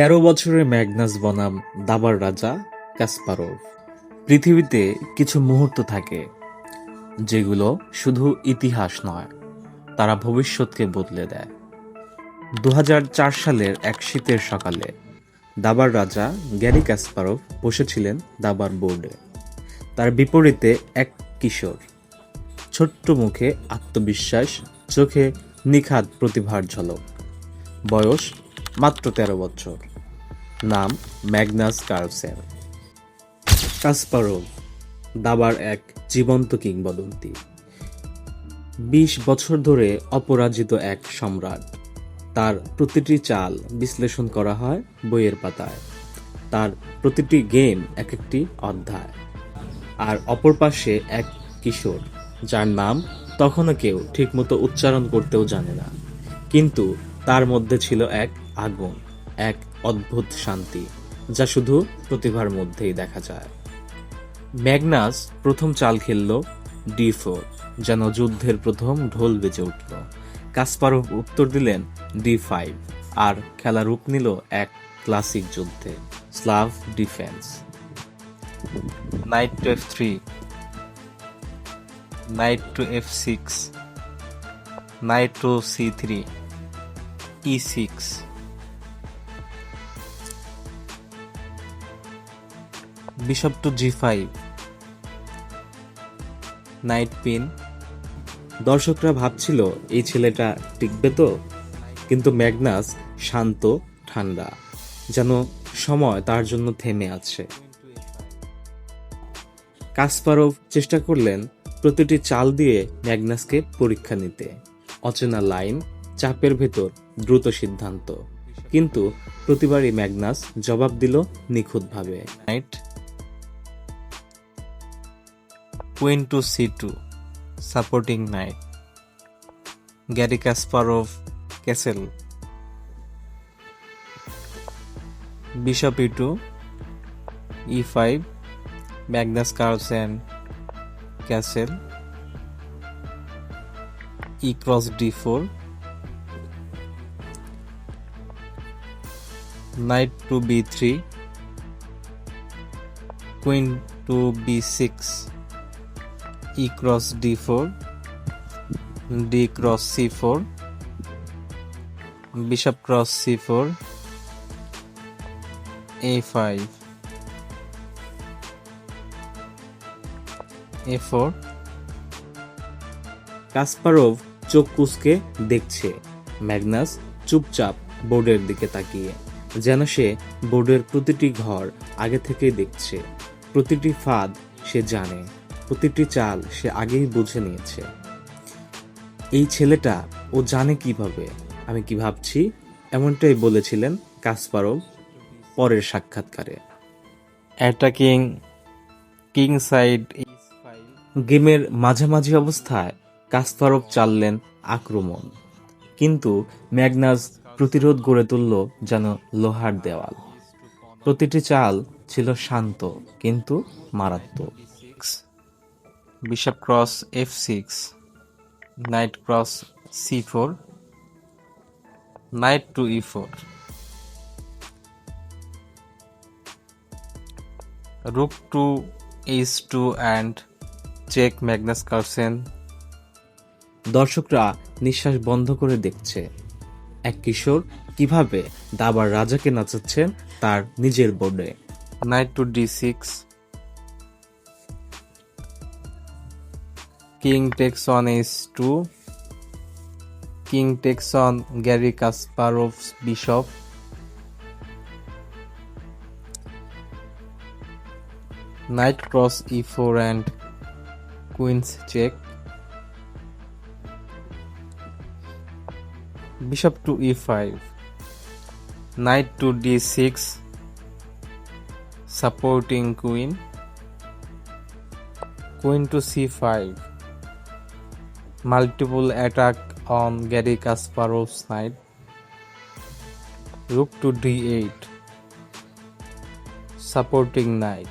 তেরো বছরের ম্যাগনাস বনাম দাবার রাজা কাসপারো পৃথিবীতে কিছু মুহূর্ত থাকে যেগুলো শুধু ইতিহাস নয় তারা ভবিষ্যৎকে বদলে দেয় দু সালের এক শীতের সকালে দাবার রাজা গ্যারি কাসপারভ বসেছিলেন দাবার বোর্ডে তার বিপরীতে এক কিশোর ছোট্ট মুখে আত্মবিশ্বাস চোখে নিখাত প্রতিভার ঝলক বয়স মাত্র তেরো বছর নাম ম্যাগনাস কার্লসেন কাসপারভ দাবার এক জীবন্ত কিংবদন্তি বিশ বছর ধরে অপরাজিত এক সম্রাট তার প্রতিটি চাল বিশ্লেষণ করা হয় বইয়ের পাতায় তার প্রতিটি গেম এক একটি অধ্যায় আর অপর পাশে এক কিশোর যার নাম তখনও কেউ ঠিকমতো উচ্চারণ করতেও জানে না কিন্তু তার মধ্যে ছিল এক আগুন এক অদ্ভুত শান্তি যা শুধু প্রতিভার মধ্যেই দেখা যায় ম্যাগনাস প্রথম চাল খেলল ডি ফোর যেন যুদ্ধের প্রথম ঢোল বেজে উঠল কাসপারো উত্তর দিলেন ডি ফাইভ আর খেলা রূপ নিল এক ক্লাসিক যুদ্ধে slav defence knight to f three knight to f six knight to c three e six bishop to g five knight pin দর্শকরা ভাবছিল এই ছেলেটা টিকবে তো কিন্তু ম্যাগনাস শান্ত ঠান্ডা যেন সময় তার জন্য থেমে আছে কাসপারভ চেষ্টা করলেন প্রতিটি চাল দিয়ে ম্যাগনাসকে পরীক্ষা নিতে অচেনা লাইন চাপের ভেতর দ্রুত সিদ্ধান্ত কিন্তু প্রতিবারই ম্যাগনাস জবাব দিল নিখুঁতভাবে knight queen to c two supporting knight Garry of castle bishop e two e five Magnus Carlsen castle e cross d four knight to b three queen to b six e cross d four d cross c four bishop cross c four a five a four Kasparov চোখ কুচকে দেখছে Magnus চুপচাপ বোর্ডের দিকে তাকিয়ে যেন সে বোর্ডের প্রতিটি ঘর আগে থেকেই দেখছে প্রতিটি ফাঁদ সে জানে প্রতিটি চাল সে আগেই বুঝে নিয়েছে এই ছেলেটা ও জানে কিভাবে আমি কি ভাবছি এমনটাই বলেছিলেন কাসপারভ পরের সাক্ষাৎকারে অ্যাটাকিং কিং সাইড গেমের মাঝামাঝি অবস্থায় কাসপারভ চাললেন আক্রমণ কিন্তু ম্যাগনাস প্রতিরোধ গড়ে তুলল যেন লোহার দেওয়াল প্রতিটি চাল ছিল শান্ত কিন্তু মারাত্মক bishop cross f six knight cross c four knight to e four to h two and check Magnus Carlsen দর্শকরা নিঃশ্বাস বন্ধ করে দেখছে এক কিশোর কিভাবে দাবার রাজাকে নাচাচ্ছেন তার নিজের বোর্ডে knight to d six King takes on ace 2. King takes on Gary Kasparov's bishop. Knight cross e4 and queen's check. Bishop to e5. Knight to d6 supporting queen. Queen to c5 multiple attack on Gary Kasparov's knight. Rook to d8, supporting knight.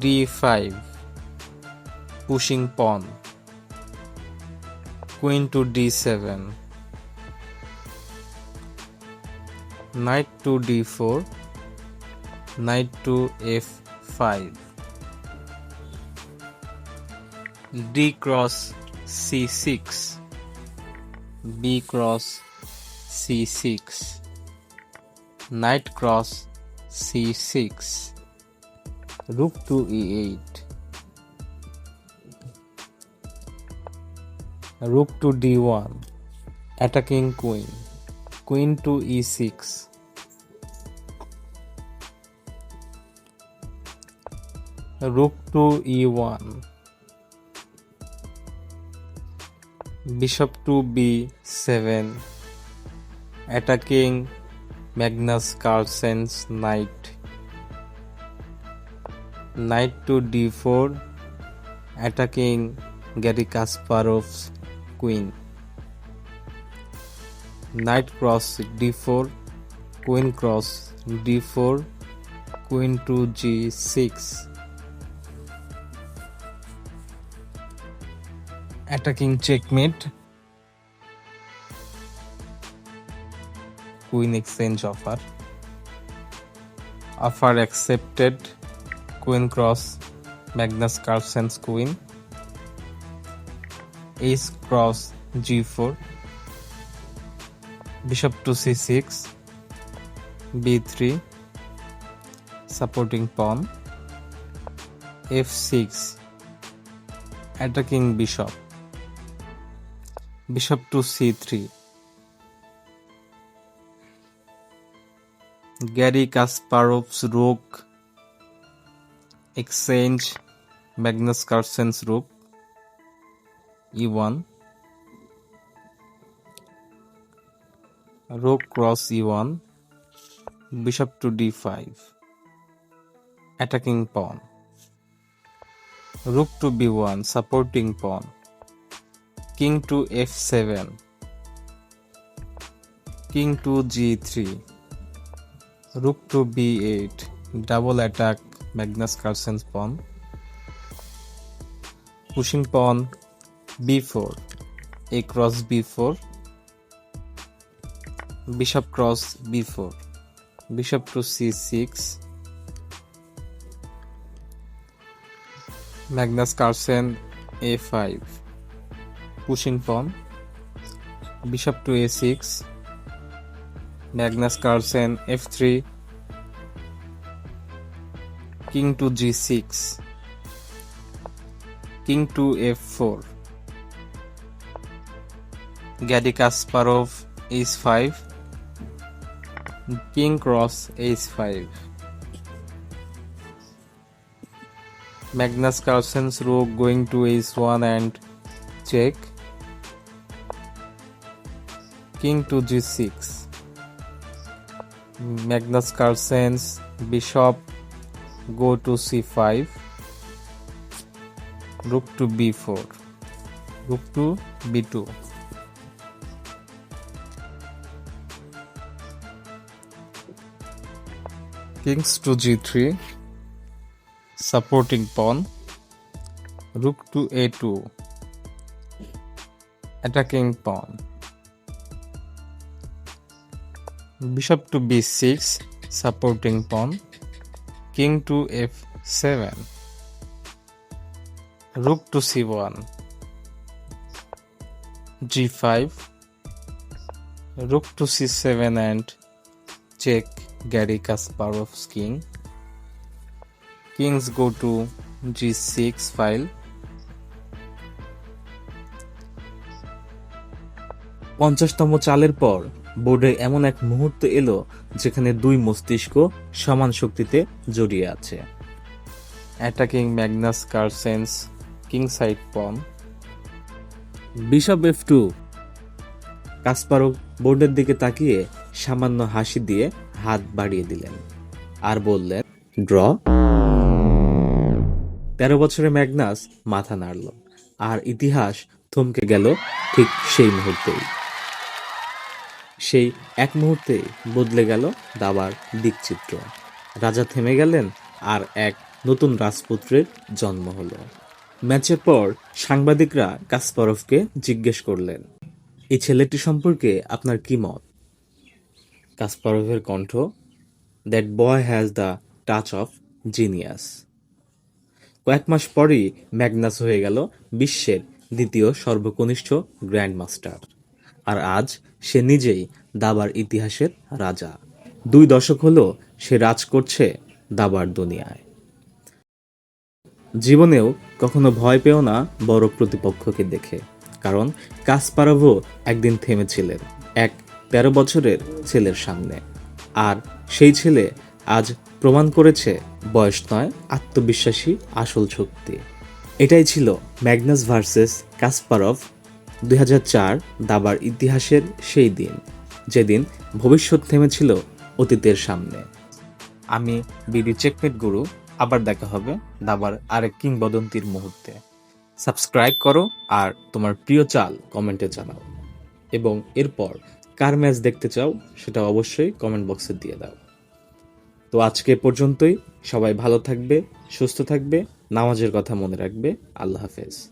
d5, pushing pawn. Queen to d7, knight to d4, knight to f5. d cross c6 b cross c6 knight cross c6 rook to e8 rook to d1 attacking queen queen to e6 rook to e1 Bishop to b7, attacking Magnus Carlsen's knight. Knight to d4, attacking Garry Kasparov's queen. Knight cross d4, queen cross d4, queen to g6. Attacking checkmate queen exchange offer offer accepted queen cross Magnus Carlsen's queen h cross g four bishop to c six b three supporting pawn f six attacking bishop bishop to c3 Gary Kasparov's rook exchange Magnus Carlsen's rook e1 rook cross e1 bishop to d5 attacking pawn rook to b1 supporting pawn King to f7, King to g3, Rook to b8, double attack Magnus Carlsen's pawn, pushing pawn b4, a cross b4, bishop cross b4, bishop to c6, Magnus Carlsen a5. Pushing pawn bishop to a six Magnus Carlsen f three king to g six king to f four Garry Kasparov h five king cross h five Magnus Carlsen's rook going to h1 and check King to g6, Magnus Carlsen's bishop go to c5, rook to b4, rook to b2. Kings to g3, supporting pawn, rook to a2, attacking pawn. bishop to b6 supporting pawn king to f7 rook to c1 g5 rook to c7 and check Gary Kasparov's king kings go to g6 file পঞ্চাশতম চালের পর বোর্ডে এমন এক মুহূর্ত এলো যেখানে দুই মস্তিষ্ক সমান শক্তিতে জড়িয়ে আছে attacking Magnus Carlsen's king side pawn bishop f two Kasparov বোর্ডের দিকে তাকিয়ে সামান্য হাসি দিয়ে হাত বাড়িয়ে দিলেন আর বললেন ড্র তেরো বছরে ম্যাগনাস মাথা নাড়ল আর ইতিহাস থমকে গেল ঠিক সেই মুহূর্তেই সেই এক মুহূর্তে বদলে গেল দাবার দিকচিত্র রাজা থেমে গেলেন আর এক নতুন রাজপুত্রের জন্ম হলো ম্যাচের পর সাংবাদিকরা কাসপরফকে জিজ্ঞেস করলেন এই ছেলেটি সম্পর্কে আপনার কি মত কাসপরফের কণ্ঠ that boy has the touch of genius কয়েক মাস পরই ম্যাগনাস হয়ে গেল বিশ্বের দ্বিতীয় সর্বকনিষ্ঠ গ্র্যান্ড মাস্টার আর আজ সে নিজেই দাবার ইতিহাসের রাজা দুই দশক হলো সে রাজ করছে দাবার দুনিয়ায় জীবনেও কখনো ভয় পেও না বড় প্রতিপক্ষকে দেখে কারণ কাসপারভও একদিন থেমেছিলেন এক তেরো বছরের ছেলের সামনে আর সেই ছেলে আজ প্রমাণ করেছে বয়স নয় আত্মবিশ্বাসী আসল শক্তি এটাই ছিল ম্যাগনাস ভার্সেস কাসপারভ দুই দাবার ইতিহাসের সেই দিন যেদিন ভবিষ্যৎ থেমেছিল অতীতের সামনে আমি বিডি চেকমেট গুরু আবার দেখা হবে দাবার আরেক কিংবদন্তির মুহূর্তে সাবস্ক্রাইব করো আর তোমার প্রিয় চাল কমেন্টে জানাও এবং এরপর কার ম্যাচ দেখতে চাও সেটা অবশ্যই কমেন্ট বক্সে দিয়ে দাও তো আজকে পর্যন্তই সবাই ভালো থাকবে সুস্থ থাকবে নামাজের কথা মনে রাখবে আল্লাহ হাফেজ